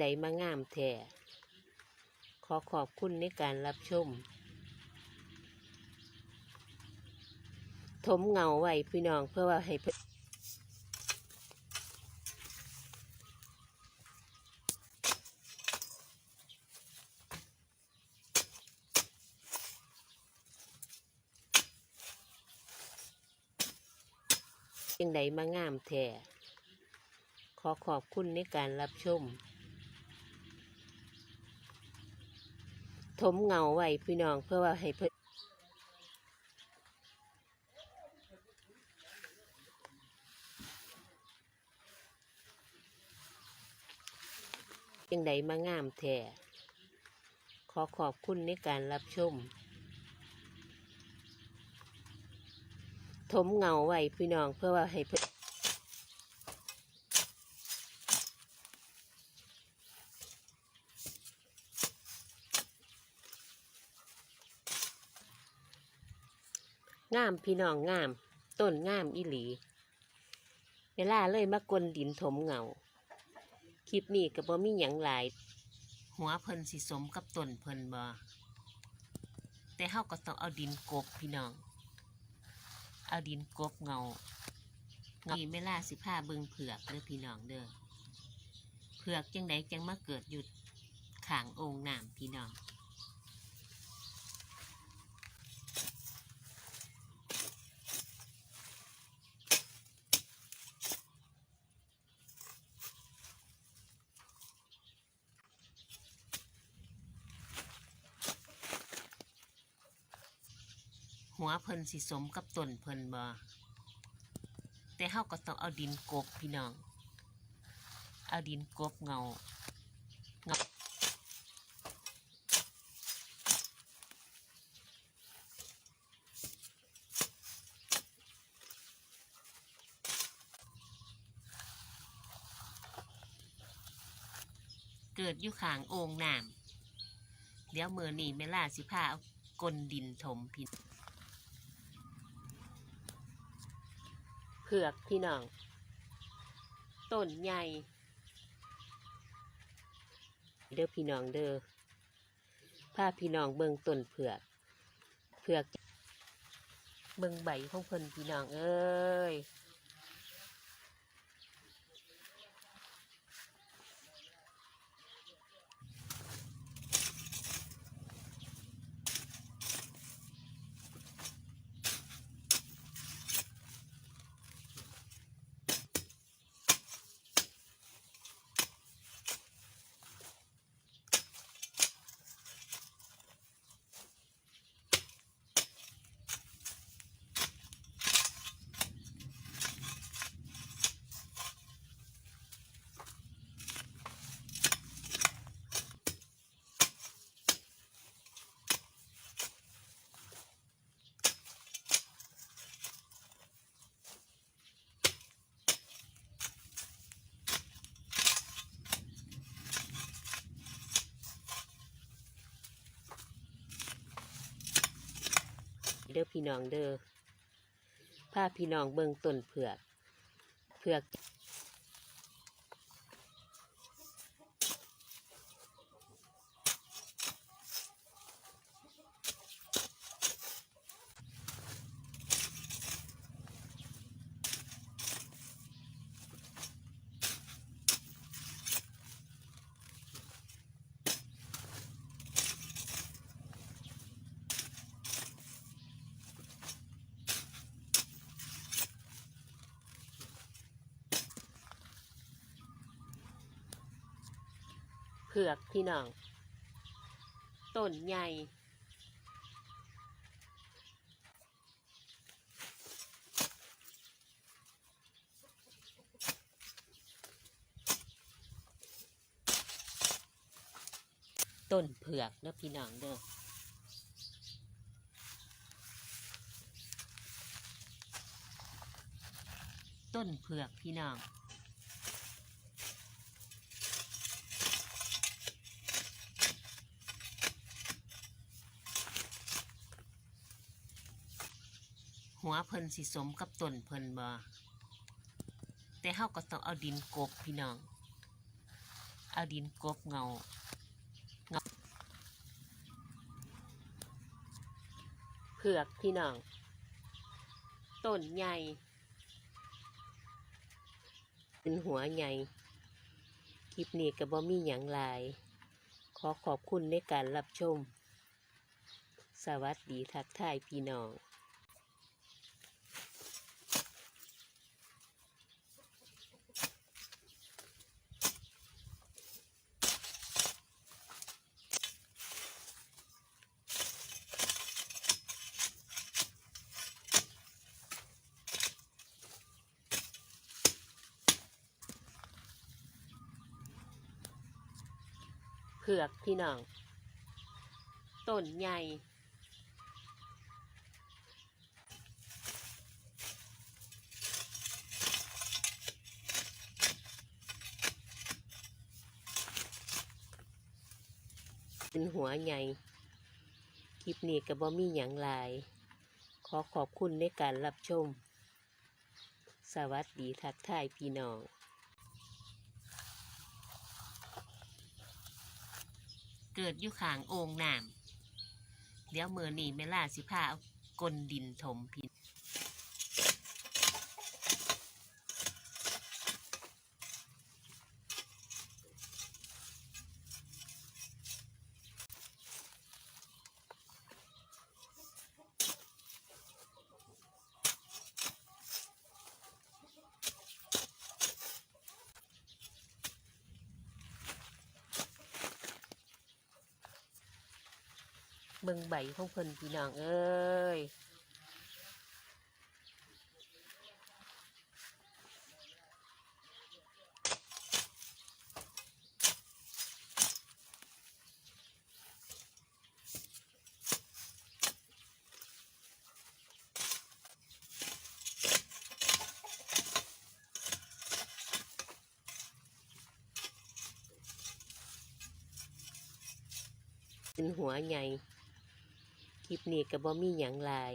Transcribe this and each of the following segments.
ใดมางามแท้ขอขอบคุณในการรับชม ถมเงาไว้พี่น้องเพื่อว่าให้เพิ่นจังใดมางามแท้ขอขอบคุณในการรับชม ถมเงาไว้พี่น้อง เพื่อว่าให้เพิ่นจังใดมางามแท้ขอขอบคุณในการรับชม ถมเงาไว้พี่น้องเพื่อว่าให้เพิ่น งามพี่น้องงาม ต้นงามอีหลี เวลาเลยมากลดินถมเงา คลิปนี้ก็บ่มีหยังหลาย หัวเพิ่นสิสมกับต้นเพิ่นบ่แต่เฮาก็ต้องเอาดินกบพี่น้อง เอาดินกบเงาเงานี่เวลาสิพาเบิงเผือกเด้อพี่น้องเด้อเผือกจังไดจังมาเกิดอยู่ข้างองน้ำพี่น้อง วเพิ่นสิสมกับต้นเพิ่นบ่แต่เฮาก็ต้องเอาดินกบพี่น้อง เอาดินกบเงาเงาเกิดอยู่ข้างโอ่งน้ำเดี๋ยวมือนี่เมล่าสิพาเอากลดินถมพี่ เผือกพี่น้องต้นใหญ่เด้อพี่น้องเด้อผ้าพี่น้องเบิ่งต้นเผือกเผือกเบิ่งใบของเพิ่นพี่น้องเอ้ย ด้อพี่น้องเด้อผ้าพี่น้องเบิ่งต้นเผือก เผือก ผือกพี่น้องต้นใหญ่ต้นเผือกเด้อพี่น้องเด้อต้นเผือกพี่น้อง หัวเพิ่นสิสมกับต้นเพิ่นบ่แต่เฮาก็ต้องเอาดินกบพี่น้อง เอาดินกบเงาเงาเผือกพี่น้อง ต้นใหญ่ เป็นหัวใหญ่ คลิปนี้ก็บ่มีหยังหลาย ขอขอบคุณในการรับชม สวัสดีทักทายพี่น้อง ผือกพี่น้องต้นใหญ่เป็นหัวใหญ่ คลิปนี้ก็บ่มีหยังลาย ขอขอบคุณในการรับชม สวัสดีทักทายพี่น้อง เกิดอยู่ข้างโอ่งน้ำเดี๋ยวมือนี่เมล่าสิพาเอากลดินถมพิน บิ่งใบของเพิ่นพี่น้องเอ้ยเป็นหัวใหญ่ คลิปนี้ก็บ่มีหยังหลาย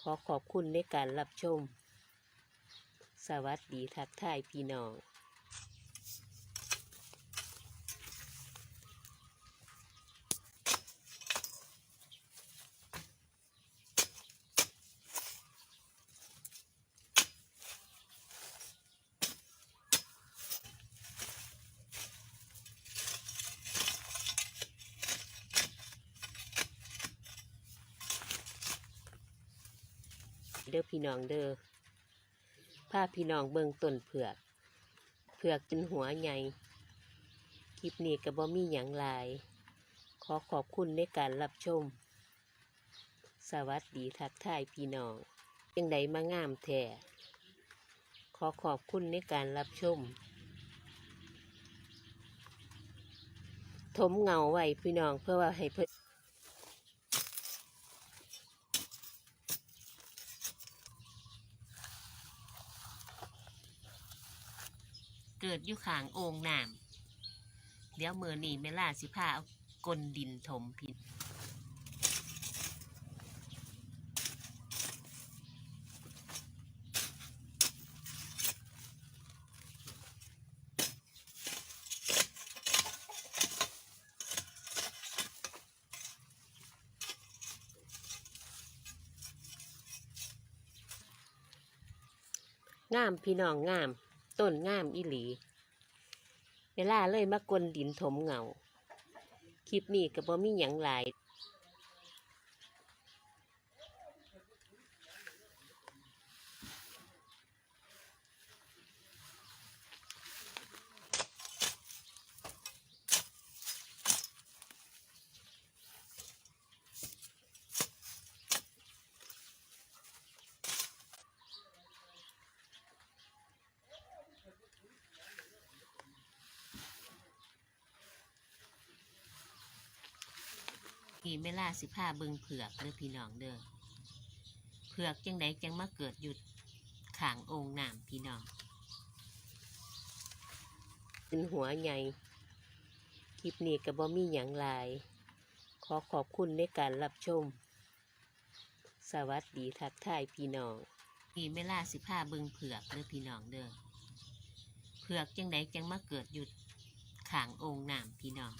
ขอขอบคุณในการรับชม สวัสดีทักทายพี่น้อง ด้อพี่น้องเด้อพาพี่น้องเบิ่งต้นเผือก เผือกเป็นหัวใหญ่ คลิปนี้ก็บ่มีหยังหลาย ขอขอบคุณในการรับชม สวัสดีทักทายพี่น้องยังใดมางามแท้ขอขอบคุณในการรับชม ถมเงาไว้พี่น้องเพื่อว่าให้เพื่อ ดอยู่ข้างโอ่งน้ำเดี๋ยวมือนี่เมล่าสิพาเอากลดินถมพินงามพี่น้องงาม ต้นงามอีหลี เวลาเลยมากวนดินถมเงา คลิปนี้ก็บ่มีหยังหลาย พี่เวลาสิพาเบิงเผือกเด้อพี่น้องเด้อเผือกจังไดจังมาเกิดหยุดขางองค์น้ำพี่น้องเป็นหัวใหญ่คลิปนี้ก็บ่มีหยังลาย ขอขอบคุณในการรับชม สวัสดีทักทายพี่น้องพี่เวลาสิพาเบิงเผือกเด้อพี่น้องเด้อเผือกจังไดจังมาเกิดหยุดขางองค์น้ำพี่น้อง